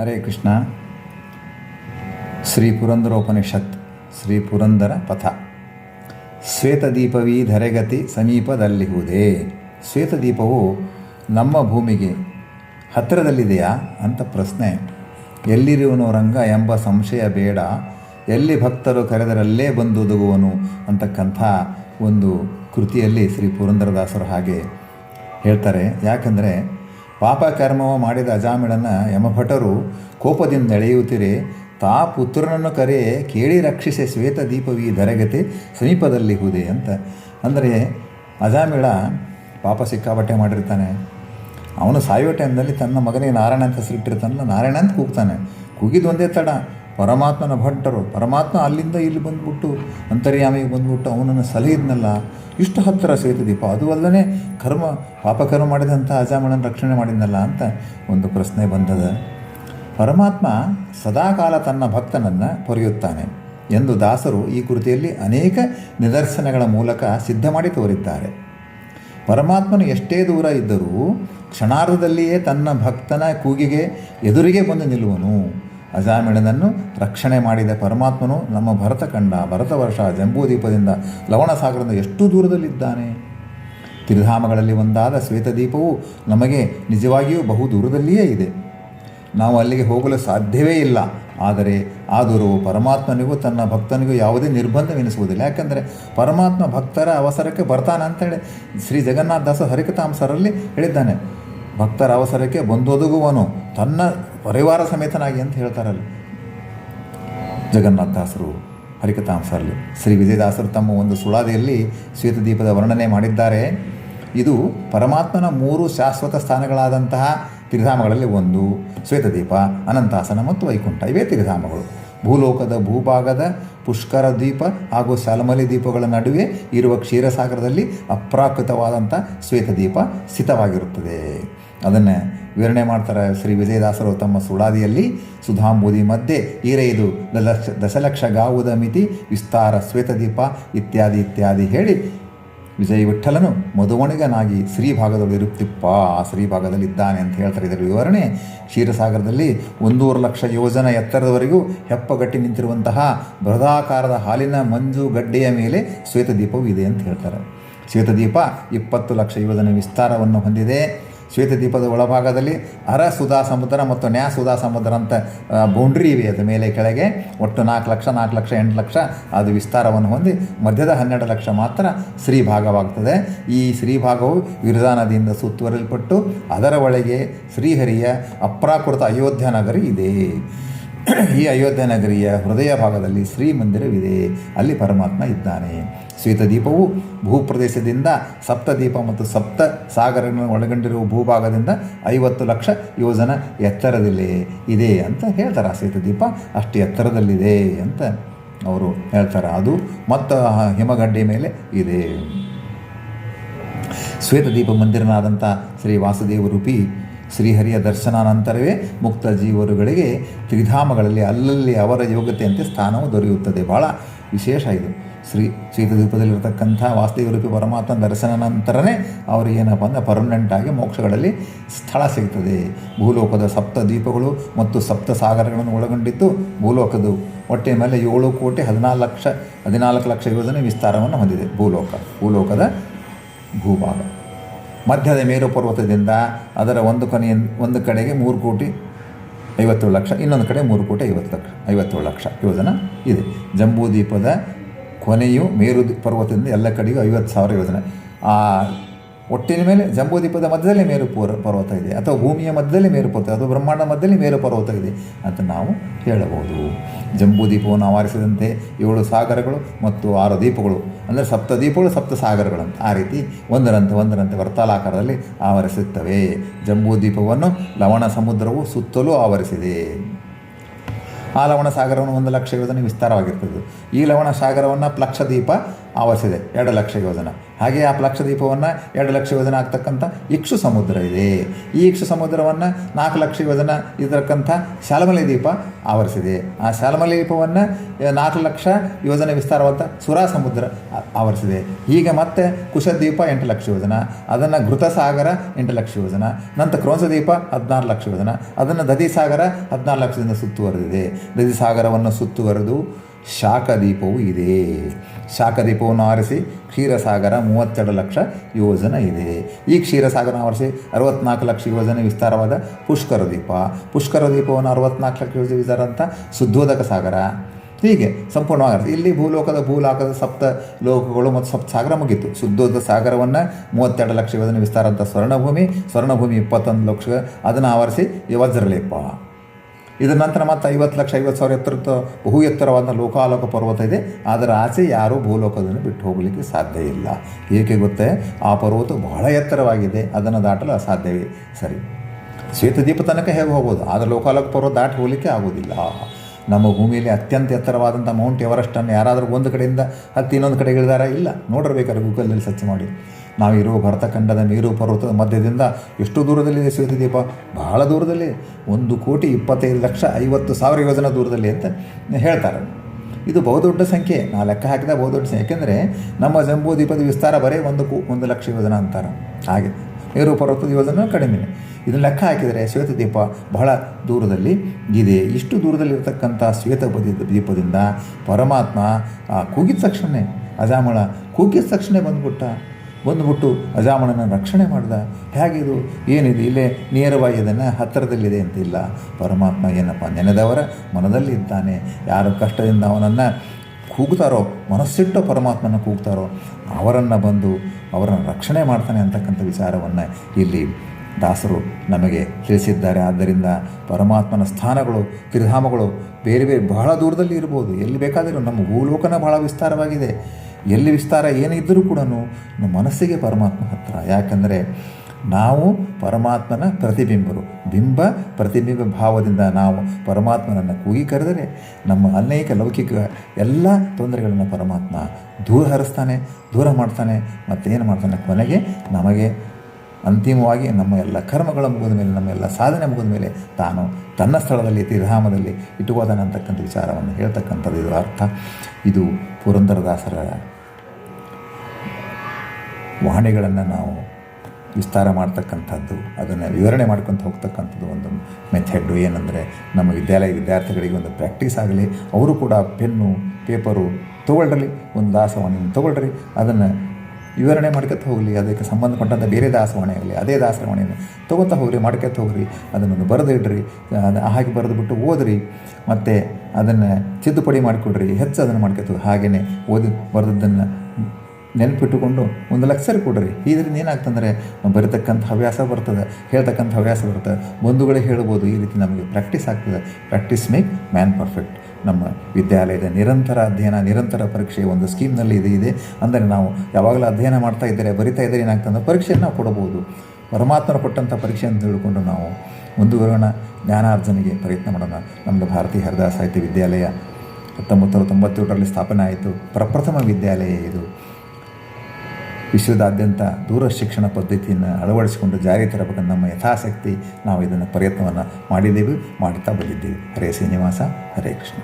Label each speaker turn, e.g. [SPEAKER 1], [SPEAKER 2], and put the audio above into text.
[SPEAKER 1] ಹರೇ ಕೃಷ್ಣ. ಶ್ರೀ ಪುರಂದರೋಪನಿಷತ್, ಶ್ರೀ ಪುರಂದರ ಪಥ. ಶ್ವೇತದೀಪವೀ ಧರೆಗತಿ ಸಮೀಪದಲ್ಲಿಹುದೇ ಶ್ವೇತದೀಪವು ನಮ್ಮ ಭೂಮಿಗೆ ಹತ್ತಿರದಲ್ಲಿದೆಯಾ ಅಂತ ಪ್ರಶ್ನೆ. ಎಲ್ಲಿರುವನು ರಂಗ ಎಂಬ ಸಂಶಯ ಬೇಡ. ಎಲ್ಲಿ ಭಕ್ತರು ಕರೆದರಲ್ಲೇ ಬಂದುದುಗುವನು ಅಂತಕ್ಕಂಥ ಒಂದು ಕೃತಿಯಲ್ಲಿ ಶ್ರೀ ಪುರಂದರದಾಸರು ಹಾಗೆ ಹೇಳ್ತಾರೆ. ಯಾಕಂದರೆ ಪಾಪ ಕರ್ಮವ ಮಾಡಿದ ಅಜಾಮಿಳನ ಯಮಭಟರು, ಕೋಪದಿಂದ ಎಳೆಯುತ್ತಿರೆ. ತಾ ಪುತ್ರನನ್ನು ಕರೆ, ಕೇಳಿ ರಕ್ಷಿಸೆ ಶ್ವೇತ ದೀಪವಿ ಧರೆಗತಿ ಸಮೀಪದಲ್ಲಿ ಹುದೆ ಅಂತ. ಅಂದರೆ ಅಜಾಮಿಳ ಪಾಪ ಸಿಕ್ಕಾಬಟ್ಟೆ ಮಾಡಿರ್ತಾನೆ. ಅವನು ಸಾಯುವ ಟೈಮ್ನಲ್ಲಿ ತನ್ನ ಮಗನಿಗೆ ನಾರಾಯಣ ಅಂತ ಹೆಸರಿಟ್ಟಿರ್ತಾನಲ್ಲ, ನಾರಾಯಣ ಅಂತ ಕೂಗ್ತಾನೆ. ಕೂಗಿದ ಒಂದೇ ತಡ. ಪರಮಾತ್ಮನ ಭಟ್ಟರು ಪರಮಾತ್ಮ ಅಲ್ಲಿಂದ ಇಲ್ಲಿ ಬಂದ್ಬಿಟ್ಟು, ಅಂತರ್ಯಾಮಿಗೆ ಬಂದ್ಬಿಟ್ಟು ಅವನನ್ನು ಸಲಹಿದ್ನಲ್ಲ. ಇಷ್ಟು ಹತ್ತಿರ ಶ್ವೇತದೀಪ ಅದು ಅಲ್ಲದೆ ಕರ್ಮ, ಪಾಪಕರ್ಮ ಮಾಡಿದಂಥ ಅಜಾಮಣನ ರಕ್ಷಣೆ ಮಾಡಿದ್ನಲ್ಲ ಅಂತ ಒಂದು ಪ್ರಶ್ನೆ ಬಂದದ. ಪರಮಾತ್ಮ ಸದಾಕಾಲ ತನ್ನ ಭಕ್ತನನ್ನು ಪೊರೆಯುತ್ತಾನೆ ಎಂದು ದಾಸರು ಈ ಕೃತಿಯಲ್ಲಿ ಅನೇಕ ನಿದರ್ಶನಗಳ ಮೂಲಕ ಸಿದ್ಧ ಮಾಡಿ ತೋರಿದ್ದಾರೆ. ಪರಮಾತ್ಮನು ಎಷ್ಟೇ ದೂರ ಇದ್ದರೂ ಕ್ಷಣಾರ್ಧದಲ್ಲಿಯೇ ತನ್ನ ಭಕ್ತನ ಕೂಗಿಗೆ, ಎದುರಿಗೆ ಬಂದು ನಿಲ್ಲುವನು. ಅಜಾಮಿಳನನ್ನು ರಕ್ಷಣೆ ಮಾಡಿದ ಪರಮಾತ್ಮನು ನಮ್ಮ ಭರತ ಕಂಡ, ಭರತ ವರ್ಷ ಜಂಬೂದೀಪದಿಂದ ಲವಣಸಾಗರದಿಂದ ಎಷ್ಟು ದೂರದಲ್ಲಿದ್ದಾನೆ? ತಿರುಧಾಮಗಳಲ್ಲಿ ಒಂದಾದ ಶ್ವೇತದೀಪವು ನಮಗೆ ನಿಜವಾಗಿಯೂ ಬಹು ದೂರದಲ್ಲಿಯೇ ಇದೆ. ನಾವು ಅಲ್ಲಿಗೆ ಹೋಗಲು ಸಾಧ್ಯವೇ ಇಲ್ಲ. ಆದರೆ ಆದರೂ ಪರಮಾತ್ಮನಿಗೂ ತನ್ನ ಭಕ್ತನಿಗೂ ಯಾವುದೇ ನಿರ್ಬಂಧವೆನಿಸುವುದಿಲ್ಲ. ಯಾಕಂದರೆ ಪರಮಾತ್ಮ ಭಕ್ತರ ಅವಸರಕ್ಕೆ ಬರ್ತಾನೆ ಅಂತೇಳಿ ಶ್ರೀ ಜಗನ್ನಾಥ ದಾಸ ಹರಿಕತಾಂಸರಲ್ಲಿ ಹೇಳಿದ್ದಾನೆ. ಭಕ್ತರ ಅವಸರಕ್ಕೆ ಬಂದೊದಗುವನು ತನ್ನ ಪರಿವಾರ ಸಮೇತನಾಗಿ ಅಂತ ಹೇಳ್ತಾರಲ್ಲ. ಜಗನ್ನಾಥದಾಸರು ಹರಿಕಥಾಂಸರಲ್ಲಿ ಶ್ರೀ ವಿಜಯದಾಸರು ತಮ್ಮ ಒಂದು ಸುಳಾದಿಯಲ್ಲಿ ಶ್ವೇತದೀಪದ ವರ್ಣನೆ ಮಾಡಿದ್ದಾರೆ. ಇದು ಪರಮಾತ್ಮನ ಮೂರು ಶಾಶ್ವತ ಸ್ಥಾನಗಳಾದಂತಹ ತಿರುಧಾಮಗಳಲ್ಲಿ ಒಂದು ಶ್ವೇತದೀಪ ಅನಂತಾಸನ ಮತ್ತು ವೈಕುಂಠ. ಇವೇ ತಿರುಧಾಮಗಳು. ಭೂಲೋಕದ ಭೂಭಾಗದ ಪುಷ್ಕರ ದ್ವೀಪ ಹಾಗೂ ಶಾಲಮಲಿ ದ್ವೀಪಗಳ ನಡುವೆ ಇರುವ ಕ್ಷೀರಸಾಗರದಲ್ಲಿ ಅಪ್ರಾಕೃತವಾದಂಥ ಶ್ವೇತದೀಪ ಸ್ಥಿತವಾಗಿರುತ್ತದೆ. ಅದನ್ನು ವಿವರಣೆ ಮಾಡ್ತಾರೆ ಶ್ರೀ ವಿಜಯದಾಸರು ತಮ್ಮ ಸುಳಾದಿಯಲ್ಲಿ ಸುಧಾಂಬೂದಿ ಮಧ್ಯೆ. ಈರೈದು ದಶ ದಶಲಕ್ಷ ಗಾವುದ ಮಿತಿ, ವಿಸ್ತಾರ ಶ್ವೇತದೀಪ ಇತ್ಯಾದಿ ಇತ್ಯಾದಿ ಹೇಳಿ ವಿಜಯ ವಿಠಲನು ಮಧುವಣಿಗನಾಗಿ ಶ್ರೀಭಾಗದಲ್ಲಿ ಇರುತ್ತಿಪ್ಪ ಆ ಶ್ರೀಭಾಗದಲ್ಲಿ ಇದ್ದಾನೆ ಅಂತ ಹೇಳ್ತಾರೆ ಇದರ ವಿವರಣೆ. ಕ್ಷೀರಸಾಗರದಲ್ಲಿ ಒಂದೂವರೆ ಲಕ್ಷ ಯೋಜನ ಎತ್ತರದವರೆಗೂ ಹೆಪ್ಪಗಟ್ಟಿ ನಿಂತಿರುವಂತಹ ಬೃಹದಾಕಾರದ ಹಾಲಿನ ಮಂಜು ಗಡ್ಡೆಯ ಮೇಲೆ ಶ್ವೇತದೀಪವು ಇದೆ ಅಂತ ಹೇಳ್ತಾರೆ. ಶ್ವೇತದೀಪ ಇಪ್ಪತ್ತು ಲಕ್ಷ ಯೋಜನೆ ವಿಸ್ತಾರವನ್ನು ಹೊಂದಿದೆ. ಶ್ವೇತದೀಪದ ಒಳಭಾಗದಲ್ಲಿ ಅರ ಸುಧಾ ಸಮುದ್ರ ಮತ್ತು ನ್ಯಾ ಸುಧಾ ಸಮುದ್ರ ಅಂತ ಬೌಂಡ್ರಿ ಇವೆ ಅದು ಮೇಲೆ ಕೆಳಗೆ. ಒಟ್ಟು ನಾಲ್ಕು ಲಕ್ಷ ನಾಲ್ಕು ಲಕ್ಷ, ಎಂಟು ಲಕ್ಷ ಅದು ವಿಸ್ತಾರವನ್ನು ಹೊಂದಿ ಮಧ್ಯದ ಹನ್ನೆರಡು ಲಕ್ಷ ಮಾತ್ರ ಶ್ರೀಭಾಗವಾಗ್ತದೆ. ಈ ಶ್ರೀಭಾಗವು ವಿರುದಾ ನದಿಯಿಂದ ಸುತ್ತುವರಿಯಲ್ಪಟ್ಟು ಅದರ ಒಳಗೆ ಶ್ರೀಹರಿಯ ಅಪ್ರಾಕೃತ ಅಯೋಧ್ಯ ನಗರಿ ಇದೆ. ಈ ಅಯೋಧ್ಯ ನಗರಿಯ ಹೃದಯ ಭಾಗದಲ್ಲಿ ಶ್ರೀ ಮಂದಿರವಿದೆ ಅಲ್ಲಿ ಪರಮಾತ್ಮ ಇದ್ದಾನೆ. ಶ್ವೇತದೀಪವು ಭೂಪ್ರದೇಶದಿಂದ ಸಪ್ತದೀಪ ಮತ್ತು ಸಪ್ತ ಸಾಗರಗಳನ್ನು ಒಳಗೊಂಡಿರುವ ಭೂಭಾಗದಿಂದ ಐವತ್ತು ಲಕ್ಷ ಯೋಜನ ಎತ್ತರದಲ್ಲಿ ಇದೆ ಅಂತ ಹೇಳ್ತಾರೆ. ಆ ಶ್ವೇತದೀಪ ಅಷ್ಟು ಎತ್ತರದಲ್ಲಿದೆ ಅಂತ ಅವರು ಹೇಳ್ತಾರೆ. ಅದು ಮತ್ತು ಹಿಮಗಡ್ಡೆ ಮೇಲೆ ಇದೆ. ಶ್ವೇತದೀಪ ಮಂದಿರನಾದಂಥ ಶ್ರೀ ವಾಸುದೇವ ರೂಪಿ ಶ್ರೀಹರಿಯ ದರ್ಶನಾನಂತರವೇ ಮುಕ್ತ ಜೀವರುಗಳಿಗೆ ತ್ರಿಧಾಮಗಳಲ್ಲಿ ಅಲ್ಲಲ್ಲಿ ಅವರ ಯೋಗ್ಯತೆಯಂತೆ ಸ್ಥಾನವು ದೊರೆಯುತ್ತದೆ. ಭಾಳ ವಿಶೇಷ ಇದು. ಶ್ರೀ ಶ್ವೇತದ್ವೀಪದಲ್ಲಿರ್ತಕ್ಕಂಥ ವಾಸುದೇವರೂಪಿ ಪರಮಾತ್ಮ ದರ್ಶನ ನಂತರನೇ ಅವರಿಗೆ ಏನಪ್ಪ ಅಂದರೆ ಪರ್ಮನೆಂಟಾಗಿ ಮೋಕ್ಷಗಳಲ್ಲಿ ಸ್ಥಳ ಸಿಗ್ತದೆ. ಭೂಲೋಕದ ಸಪ್ತ ದ್ವೀಪಗಳು ಮತ್ತು ಸಪ್ತ ಸಾಗರಗಳನ್ನು ಒಳಗೊಂಡಿದ್ದು ಭೂಲೋಕದ್ದು. ಹೊಟ್ಟೆ ಮೇಲೆ ಏಳು ಕೋಟಿ ಹದಿನಾಲ್ಕು ಲಕ್ಷ ಹದಿನಾಲ್ಕು ಲಕ್ಷ ಯೋಜನೆ ವಿಸ್ತಾರವನ್ನು ಹೊಂದಿದೆ ಭೂಲೋಕ, ಭೂಲೋಕದ ಭೂಭಾಗ. ಮಧ್ಯದ ಮೇರು ಪರ್ವತದಿಂದ ಅದರ ಒಂದು ಕೊನೆಯ, ಒಂದು ಕಡೆಗೆ ಮೂರು ಕೋಟಿ ಐವತ್ತೇಳು ಲಕ್ಷ, ಇನ್ನೊಂದು ಕಡೆ ಮೂರು ಕೋಟಿ ಐವತ್ತು ಲಕ್ಷ, ಐವತ್ತೇಳು ಲಕ್ಷ ಯೋಜನೆ ಇದೆ. ಜಂಬೂದ್ವೀಪದ ಕೊನೆಯು ಮೇರು ಪರ್ವತದಿಂದ ಎಲ್ಲ ಕಡೆಗೂ ಐವತ್ತು ಸಾವಿರ ಯೋಜನೆ. ಆ ಒಟ್ಟಿನ ಮೇಲೆ ಜಂಬೂದ್ವೀಪದ ಮಧ್ಯದಲ್ಲಿ ಮೇರು ಪೂರ ಪರ್ವತ ಇದೆ, ಅಥವಾ ಭೂಮಿಯ ಮಧ್ಯದಲ್ಲಿ ಮೇರು ಪರ್ವತ ಅಥವಾ ಬ್ರಹ್ಮಾಂಡ ಮಧ್ಯದಲ್ಲಿ ಮೇರು ಪರ್ವತ ಇದೆ ಅಂತ ನಾವು ಹೇಳಬಹುದು. ಜಂಬೂದ್ವೀಪವನ್ನು ಆವರಿಸಿದಂತೆ ಏಳು ಸಾಗರಗಳು ಮತ್ತು ಆರು ದೀಪಗಳು ಅಂದರೆ ಸಪ್ತ ದೀಪಗಳು ಸಪ್ತ ಸಾಗರಗಳಂತ ಆ ರೀತಿ ಒಂದರಂತೆ ಒಂದರಂತೆ ವರ್ತಲಾಕಾರದಲ್ಲಿ ಆವರಿಸುತ್ತವೆ. ಜಂಬೂದ್ವೀಪವನ್ನು ಲವಣ ಸಮುದ್ರವು ಸುತ್ತಲೂ ಆವರಿಸಿದೆ. ಆ ಲವಣ ಸಾಗರವನ್ನು ಒಂದು ಲಕ್ಷ ಯೋಜನೆ ವಿಸ್ತಾರವಾಗಿರ್ತದೆ. ಈ ಲವಣ ಸಾಗರವನ್ನು ಲಕ್ಷದೀಪ ಆವರಿಸಿದೆ. ಎರಡು ಲಕ್ಷ ಯೋಜನ. ಹಾಗೆ ಆ ಲಕ್ಷ ದೀಪವನ್ನು ಎರಡು ಲಕ್ಷ ಯೋಜನೆ ಆಗ್ತಕ್ಕಂಥ ಇಕ್ಷು ಸಮುದ್ರ ಇದೆ. ಈ ಇಕ್ಷು ಸಮುದ್ರವನ್ನು ನಾಲ್ಕು ಲಕ್ಷ ಯೋಜನ ಇರತಕ್ಕಂಥ ಶಾಲಮಲೆ ದೀಪ ಆವರಿಸಿದೆ. ಆ ಶಾಲಮಲೆ ದೀಪವನ್ನು ನಾಲ್ಕು ಲಕ್ಷ ಯೋಜನೆ ವಿಸ್ತಾರವಾದ ಸುರಾ ಸಮುದ್ರ ಆವರಿಸಿದೆ. ಈಗ ಮತ್ತೆ ಕುಶದ್ವೀಪ ಎಂಟು ಲಕ್ಷ ಯೋಜನ, ಅದನ್ನು ಘೃತಸಾಗರ ಎಂಟು ಲಕ್ಷ ಯೋಜನ, ನಂತರ ಕ್ರೋಂಸದ್ವೀಪ ಹದಿನಾರು ಲಕ್ಷ ಯೋಜನ, ಅದನ್ನು ದಧಿಸಾಗರ ಹದಿನಾರು ಲಕ್ಷದಿಂದ ಸುತ್ತುವರೆದಿದೆ. ದಧಿಸಾಗರವನ್ನು ಸುತ್ತುವರೆದು ಶಾಖದೀಪವು ಇದೆ. ಶಾಖದೀಪವನ್ನು ಆರಿಸಿ ಕ್ಷೀರಸಾಗರ ಮೂವತ್ತೆರಡು ಲಕ್ಷ ಯೋಜನೆ ಇದೆ. ಈ ಕ್ಷೀರಸಾಗರ ಆರಿಸಿ ಅರವತ್ನಾಲ್ಕು ಲಕ್ಷ ಯೋಜನೆ ವಿಸ್ತಾರವಾದ ಪುಷ್ಕರ ದೀಪ ಪುಷ್ಕರ ದೀಪವನ್ನು ಅರವತ್ನಾಲ್ಕು ಲಕ್ಷ ಯೋಜನೆ ಶುದ್ಧೋದಕ ಸಾಗರ. ಹೀಗೆ ಸಂಪೂರ್ಣವಾಗಿ ಇಲ್ಲಿ ಭೂಲೋಕದ ಭೂಲೋಕದ ಸಪ್ತ ಲೋಕಗಳು ಮತ್ತು ಸಪ್ತ ಸಾಗರ ಮುಗಿತು ಶುದ್ಧೋದ ಸಾಗರವನ್ನು ಮೂವತ್ತೆರಡು ಲಕ್ಷ ಯೋಜನೆ ವಿಸ್ತಾರ ಅಂತ ಸ್ವರ್ಣಭೂಮಿ ಸ್ವರ್ಣಭೂಮಿ ಇಪ್ಪತ್ತೊಂದು ಲಕ್ಷ ಅದನ್ನು ಆವರಿಸಿ ವಜ್ರಲೇಪ ಇದರ ನಂತರ ಮತ್ತೆ ಐವತ್ತು ಲಕ್ಷ, ಐವತ್ತು ಸಾವಿರ ಎತ್ತರದ ಬಹು ಎತ್ತರವಾದ ಲೋಕಾಲೋಕ ಪರ್ವತ ಇದೆ. ಅದರ ಆಚೆ ಯಾರೂ ಭೂಲೋಕದಲ್ಲಿ ಬಿಟ್ಟು ಹೋಗಲಿಕ್ಕೆ ಸಾಧ್ಯ ಇಲ್ಲ. ಏಕೆ ಗೊತ್ತೇ? ಆ ಪರ್ವತ ಬಹಳ ಎತ್ತರವಾಗಿದೆ. ಅದನ್ನು ದಾಟಲು ಅಸಾಧ್ಯವೇ? ಸರಿ. ಶ್ವೇತದೀಪ ತನಕ ಹೇಗೆ ಹೋಗ್ಬೋದು? ಆದರೆ ಲೋಕಾಲೋಕ ಪರ್ವತ ದಾಟಿ ಹೋಗಲಿಕ್ಕೆ ಆಗೋದಿಲ್ಲ. ನಮ್ಮ ಭೂಮಿಯಲ್ಲಿ ಅತ್ಯಂತ ಎತ್ತರವಾದಂಥ ಮೌಂಟ್ ಎವರೆಸ್ಟನ್ನು ಯಾರಾದರೂ ಒಂದು ಕಡೆಯಿಂದ ಹತ್ತಿ ಇನ್ನೊಂದು ಕಡೆಗೆ ಇಳಿದಾರ? ಇಲ್ಲ. ನೋಡಿರ್ಬೇಕಾದ್ರೆ ಗೂಗಲ್ನಲ್ಲಿ ಸರ್ಚ್ ಮಾಡಿ. ನಾವಿರುವ ಭರತಖಂಡದ ಮೇರು ಪರ್ವತದ ಮಧ್ಯದಿಂದ ಎಷ್ಟು ದೂರದಲ್ಲಿದೆ ಶ್ವೇತದೀಪ ಬಹಳ ದೂರದಲ್ಲಿ. ಒಂದು ಕೋಟಿ ಇಪ್ಪತ್ತೈದು ಲಕ್ಷ ಐವತ್ತು ಸಾವಿರ ಯೋಜನೆ ದೂರದಲ್ಲಿ ಅಂತ ಹೇಳ್ತಾರೆ. ಇದು ಬಹುದೊಡ್ಡ ಸಂಖ್ಯೆ. ನಾ ಲೆಕ್ಕ ಹಾಕಿದ ಬಹುದೊಡ್ಡ ಸಂಖ್ಯೆ. ಯಾಕೆಂದರೆ ನಮ್ಮ ಜಂಬೂ ದೀಪದ ವಿಸ್ತಾರ ಬರೀ ಒಂದು ಕು, ಒಂದು ಲಕ್ಷ ಯೋಜನೆ ಅಂತಾರೆ. ಹಾಗೆ ಮೇರು ಪರ್ವತದ ಯೋಜನೆ ಕಡಿಮೆ. ಇದನ್ನು ಲೆಕ್ಕ ಹಾಕಿದರೆ ಶ್ವೇತದೀಪ ಬಹಳ ದೂರದಲ್ಲಿ ಇದೆ. ಇಷ್ಟು ದೂರದಲ್ಲಿರ್ತಕ್ಕಂಥ ಶ್ವೇತ ದೀಪದಿಂದ ಪರಮಾತ್ಮ ಕೂಗಿದ ತಕ್ಷಣ ಅಜಾಮಳ ಕೂಗಿದ ತಕ್ಷಣ ಬಂದ್ಬಿಟ್ಟ. ಬಂದ್ಬಿಟ್ಟು ಅಜಾಮಣನ ರಕ್ಷಣೆ ಮಾಡ್ದ. ಹೇಗಿದು? ಏನಿದೆ? ಇಲ್ಲೇ ನೇರವಾಗಿ ಅದನ್ನು ಹತ್ತಿರದಲ್ಲಿದೆ ಅಂತಿಲ್ಲ. ಪರಮಾತ್ಮ ಏನಪ್ಪ ನೆನೆದವರ ಮನದಲ್ಲಿ ಇದ್ದಾನೆ. ಯಾರು ಕಷ್ಟದಿಂದ ಅವನನ್ನು ಕೂಗ್ತಾರೋ, ಮನಸ್ಸಿಟ್ಟು ಪರಮಾತ್ಮನ ಕೂಗ್ತಾರೋ, ಅವರನ್ನು ಬಂದು ಅವರನ್ನು ರಕ್ಷಣೆ ಮಾಡ್ತಾನೆ ಅಂತಕ್ಕಂಥ ವಿಚಾರವನ್ನು ಇಲ್ಲಿ ದಾಸರು ನಮಗೆ ತಿಳಿಸಿದ್ದಾರೆ. ಆದ್ದರಿಂದ ಪರಮಾತ್ಮನ ಸ್ಥಾನಗಳು, ತ್ರಿಧಾಮಗಳು ಬೇರೆ ಬೇರೆ ಬಹಳ ದೂರದಲ್ಲಿ ಇರ್ಬೋದು. ಎಲ್ಲಿ ಬೇಕಾದರೂ ನಮ್ಮ ಭೂಲೋಕನ ಬಹಳ ವಿಸ್ತಾರವಾಗಿದೆ. ಎಲ್ಲಿ ವಿಸ್ತಾರ ಏನಿದ್ದರೂ ಕೂಡ ನಮ್ಮ ಮನಸ್ಸಿಗೆ ಪರಮಾತ್ಮ ಹತ್ತಿರ ಯಾಕಂದರೆ ನಾವು ಪರಮಾತ್ಮನ ಪ್ರತಿಬಿಂಬರು. ಬಿಂಬ ಪ್ರತಿಬಿಂಬ ಭಾವದಿಂದ ನಾವು ಪರಮಾತ್ಮನನ್ನು ಕೂಗಿ ಕರೆದರೆ ನಮ್ಮ ಅನೇಕ ಲೌಕಿಕ ಎಲ್ಲ ತೊಂದರೆಗಳನ್ನು ಪರಮಾತ್ಮ ದೂರ ಹರಿಸ್ತಾನೆ, ದೂರ ಮಾಡ್ತಾನೆ, ಮತ್ತೇನು ಮಾಡ್ತಾನೆ? ಕೊನೆಗೆ ನಮಗೆ ಅಂತಿಮವಾಗಿ ನಮ್ಮ ಎಲ್ಲ ಕರ್ಮಗಳ ಮುಗಿದ ಮೇಲೆ, ನಮ್ಮ ಎಲ್ಲ ಸಾಧನೆ ಮುಗಿದ ಮೇಲೆ ತಾನು ತನ್ನ ಸ್ಥಳದಲ್ಲಿ ತ್ರಿಧಾಮದಲ್ಲಿ ಇಟ್ಟುಕೋತಾನೆ ಅಂತಕ್ಕಂಥ ವಿಚಾರವನ್ನು ಹೇಳ್ತಕ್ಕಂಥದ್ದು ಇದು ಅರ್ಥ. ಇದು ಪುರಂದರದಾಸರ ವಾಣಿಗಳನ್ನು ನಾವು ವಿಸ್ತಾರ ಮಾಡ್ತಕ್ಕಂಥದ್ದು, ಅದನ್ನು ವಿವರಣೆ ಮಾಡ್ಕೊತ ಹೋಗ್ತಕ್ಕಂಥದ್ದು ಒಂದು ಮೆಥೆಡ್ಡು ಏನಂದರೆ ನಮ್ಮ ವಿದ್ಯಾಲಯ ವಿದ್ಯಾರ್ಥಿಗಳಿಗೆ ಒಂದು ಪ್ರಾಕ್ಟೀಸ್ ಆಗಲಿ, ಅವರು ಕೂಡ ಪೆನ್ನು ಪೇಪರು ತೊಗೊಳ್ರಿ, ಒಂದು ದಾಸವಾಣಿಯನ್ನು ತೊಗೊಳ್ರಿ, ಅದನ್ನು ವಿವರಣೆ ಮಾಡ್ಕೊತ ಹೋಗಲಿ, ಅದಕ್ಕೆ ಸಂಬಂಧಪಟ್ಟಂಥ ಬೇರೆ ದಾಸವಾಣಿ ಆಗಲಿ, ಅದೇ ದಾಸವಾಣಿಯನ್ನು ತೊಗೊತಾ ಹೋಗ್ರಿ ಮಾಡ್ಕೊತ ಹೋಗ್ರಿ, ಅದನ್ನೊಂದು ಬರೆದು ಇಡ್ರಿ ಹಾಗೆ ಬರೆದುಬಿಟ್ಟು ಓದ್ರಿ, ಮತ್ತು ಅದನ್ನು ತಿದ್ದುಪಡಿ ಮಾಡಿಕೊಡ್ರಿ, ಹೆಚ್ಚು ಅದನ್ನು ಮಾಡ್ಕೊತ ಹಾಗೆಯೇ ಓದಿ ಬರೆದದ್ದನ್ನು ನೆನಪಿಟ್ಟುಕೊಂಡು ಒಂದು ಲಕ್ಷರಿ ಕೊಡ್ರಿ. ಇದರಿಂದ ಏನಾಗ್ತಂದರೆ ಬರೀತಕ್ಕಂಥ ಹವ್ಯಾಸ ಬರ್ತದೆ, ಹೇಳ್ತಕ್ಕಂಥ ಹವ್ಯಾಸ ಬರ್ತದೆ. ಬಂಧುಗಳೇ ಹೇಳ್ಬೋದು, ಈ ರೀತಿ ನಮಗೆ ಪ್ರಾಕ್ಟೀಸ್ ಆಗ್ತದೆ. ಪ್ರಾಕ್ಟೀಸ್ ಮೇಕ್ ಮ್ಯಾನ್ ಪರ್ಫೆಕ್ಟ್ ನಮ್ಮ ವಿದ್ಯಾಲಯದ ನಿರಂತರ ಅಧ್ಯಯನ, ನಿರಂತರ ಪರೀಕ್ಷೆ ಒಂದು ಸ್ಕೀಮ್ನಲ್ಲಿ ಇದು ಇದೆ. ಅಂದರೆ ನಾವು ಯಾವಾಗಲೂ ಅಧ್ಯಯನ ಮಾಡ್ತಾ ಇದ್ದರೆ, ಬರಿತಾ ಇದ್ದರೆ ಏನಾಗ್ತದೆ ಪರೀಕ್ಷೆಯನ್ನು ಕೊಡಬಹುದು. ಪರಮಾತ್ಮರು ಕೊಟ್ಟಂಥ ಪರೀಕ್ಷೆಯನ್ನು ತಿಳ್ಕೊಂಡು ನಾವು ಮುಂದುವರೋಣ ಜ್ಞಾನಾರ್ಜನೆಗೆ ಪ್ರಯತ್ನ ಮಾಡೋಣ. ನಮ್ಮದು ಭಾರತೀಯ ಹರಿದಾಸ ಸಾಹಿತ್ಯ ವಿದ್ಯಾಲಯ ಹತ್ತೊಂಬತ್ತು ನೂರ ಸ್ಥಾಪನೆ ಆಯಿತು. ಪ್ರಪ್ರಥಮ ವಿದ್ಯಾಲಯ ಇದು. ವಿಶ್ವದಾದ್ಯಂತ ದೂರ ಶಿಕ್ಷಣ ಪದ್ಧತಿಯನ್ನು ಅಳವಡಿಸಿಕೊಂಡು ಜಾರಿಗೆ ತರಬೇಕಂತ ನಮ್ಮ ಯಥಾಸಕ್ತಿ ನಾವು ಇದನ್ನು ಪ್ರಯತ್ನವನ್ನು ಮಾಡಿದ್ದೇವೆ ಮಾಡುತ್ತಾ ಬಂದಿದ್ದೇವೆ. ಹರೇ ಶ್ರೀನಿವಾಸ, ಹರೇ ಕೃಷ್ಣ.